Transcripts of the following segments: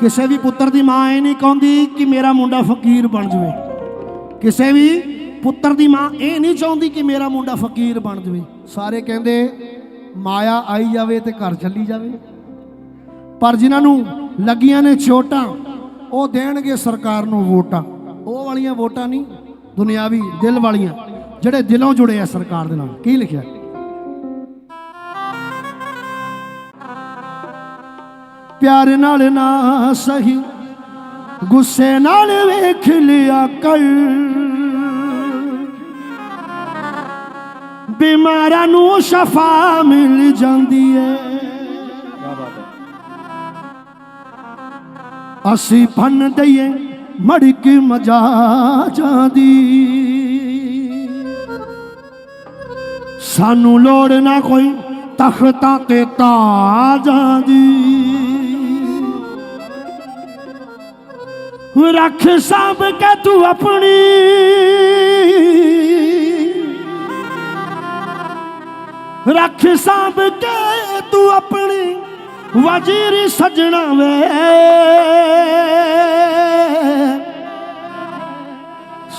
ਕਿਸੇ ਵੀ ਪੁੱਤਰ ਦੀ ਮਾਂ ਇਹ ਨਹੀਂ ਕਹਿੰਦੀ ਕਿ ਮੇਰਾ ਮੁੰਡਾ ਫਕੀਰ ਬਣ ਜਾਵੇ। ਕਿਸੇ ਵੀ ਪੁੱਤਰ ਦੀ ਮਾਂ ਇਹ ਨਹੀਂ ਚਾਹੁੰਦੀ ਕਿ ਮੇਰਾ ਮੁੰਡਾ ਫਕੀਰ ਬਣ ਜਾਵੇ। ਸਾਰੇ ਕਹਿੰਦੇ, ਮਾਇਆ ਆਈ ਜਾਵੇ ਤੇ ਘਰ ਚੱਲੀ ਜਾਵੇ। ਪਰ ਜਿਨ੍ਹਾਂ ਨੂੰ ਲੱਗੀਆਂ ਨੇ ਛੋਟਾਂ, ਉਹ ਦੇਣਗੇ ਸਰਕਾਰ ਨੂੰ ਵੋਟਾਂ। ਉਹ ਵਾਲੀਆਂ ਵੋਟਾਂ ਨਹੀਂ, ਦੁਨਿਆਵੀ ਦਿਲ ਵਾਲੀਆਂ, ਜਿਹੜੇ ਦਿਲੋਂ ਜੁੜੇ ਆ ਸਰਕਾਰ ਦੇ ਨਾਲ। ਕੀ ਲਿਖਿਆ? ਪਿਆਰ ਨਾਲ ਨਾ ਸਹੀ, ਗੁੱਸੇ ਨਾਲ ਵੇਖ ਲਿਆ ਕਰ। ਬਿਮਾਰਾਂ ਨੂੰ ਸ਼ਫਾ ਮਿਲ ਜਾਂਦੀ ਏ। ਅਸੀਂ ਫਨ ਦਈਏ, ਮੜਕ ਮਜਾ ਜਾਂਦੀ ਸਾਨੂੰ ਲੋੜ ਨਾ ਕੋਈ ਤਖਤਾਂ ਤੇ ਤਾਜਾਂ ਰੱਖ ਸਾਂਭ ਕੇ ਤੂੰ ਆਪਣੀ। ਰੱਖ ਸਾਂਭ ਕੇ ਤੂੰ ਆਪਣੀ ਵਜ਼ੀਰ ਸਜਣਾ ਵੇ।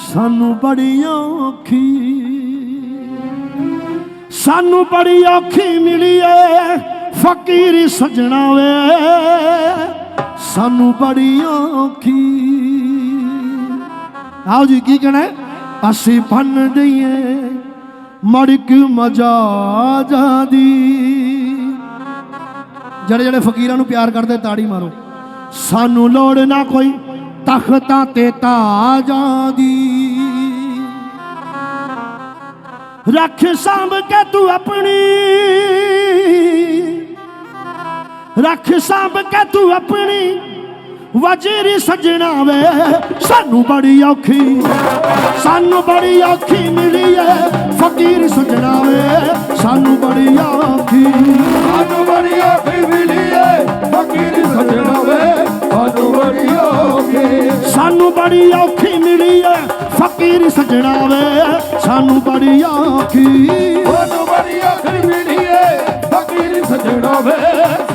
ਸਾਨੂੰ ਬੜੀ ਔਖੀ, ਸਾਨੂੰ ਬੜੀ ਔਖੀ ਮਿਲੀ ਏ ਫਕੀਰ ਸਜਣਾ ਵੇ। ਸਾਨੂੰ ਬੜੀ ਔਖੀ ਆਓ ਜੀ, ਕੀ ਕਹਣਾ ਅਸੀਂ ਫਨ ਦਈਏ, ਮੜਕ ਮਜਾ ਜਾਂਦੀ। ਜਿਹੜੇ ਜਿਹੜੇ ਫਕੀਰਾਂ ਨੂੰ ਪਿਆਰ ਕਰਦੇ, ਤਾੜੀ ਮਾਰੋ। ਸਾਨੂੰ ਲੋੜ ਨਾ ਕੋਈ ਤਖਤਾਂ ਤੇ ਤਾਜਾਂ ਦੀ ਰੱਖ ਸਾਂਭ ਕੇ ਤੂੰ ਆਪਣੀ। ਰੱਖ ਸਾਂਭ ਕੇ ਤੂੰ ਆਪਣੀ। ਵਜ਼ੀਰ ਸਜਣਾ ਵੇ ਸਾਨੂੰ ਬੜੀ ਔਖੀ, ਸਾਨੂੰ ਬੜੀ ਔਖੀ ਮਿਲੀ ਏ ਫਕੀਰ ਸਜਣਾ ਵੇ ਸਾਨੂੰ ਬੜੀ ਔਖੀ। ਸਾਨੂੰ ਬੜੀ ਔਖੀ ਮਿਲੀ ਏ ਫਕੀਰ ਸਜਣਾ ਵੇ ਸਾਨੂੰ ਬੜੀ ਔਖੀ। ਸਾਨੂੰ ਬੜੀ ਔਖੀ ਮਿਲੀ ਏ ਫਕੀਰ ਸਜਣਾ ਵੇ ਸਾਨੂੰ ਬੜੀ ਔਖੀ। ਸਾਨੂੰ ਬੜੀ ਔਖੀ ਮਿਲੀ ਏ ਫਕੀਰ ਸਜਣਾ ਵੇ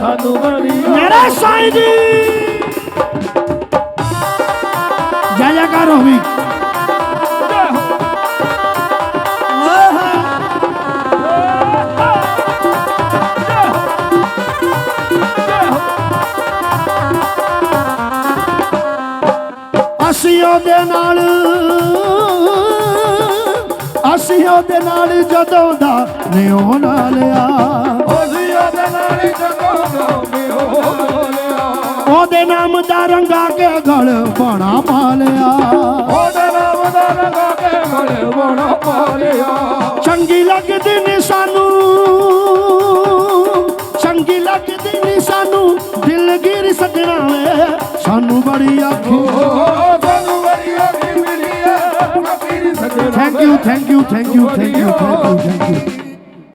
ਸਾਨੂੰ ਬੜੀ ਮੇਰੇ ਸਾਈਂ ਜੀ! ਜੈਕਾਰ ਹੋਵੀ ਅਸੀਂ ਉਹਦੇ ਨਾਲ ਅਸੀਂ ਉਹਦੇ ਨਾਲ ਜਦੋਂ ਦਾ ਨਿਉ ਨਾ ਲਿਆ। ਉਹਦੇ ਨਾਮ ਦਾ ਰੰਗਾ ਕੇ ਗਲ ਬਾਣਾ ਪਾ ਲਿਆ। ਉਹਦੇ ਨਾਮ ਦਾ ਰੰਗਾ ਕੇ ਗਲੇ ਬਣਾ ਪਾਲਿਆ ਚੰਗੀ ਲੱਗਦੀ ਨੀ ਸਾਨੂੰ। ਚੰਗੀ ਲੱਗਦੀ ਨੀ ਸਾਨੂੰ ਦਿਲਗੀਰ ਸੱਜਣਾ ਵੇ। ਸਾਨੂੰ ਬੜੀ ਆਖੀ। ਸਾਨੂੰ ਬੜੀ ਮਿਲੀ ਫਕੀਰ ਸਜਣਾ thank you thank you thank you thank you thank you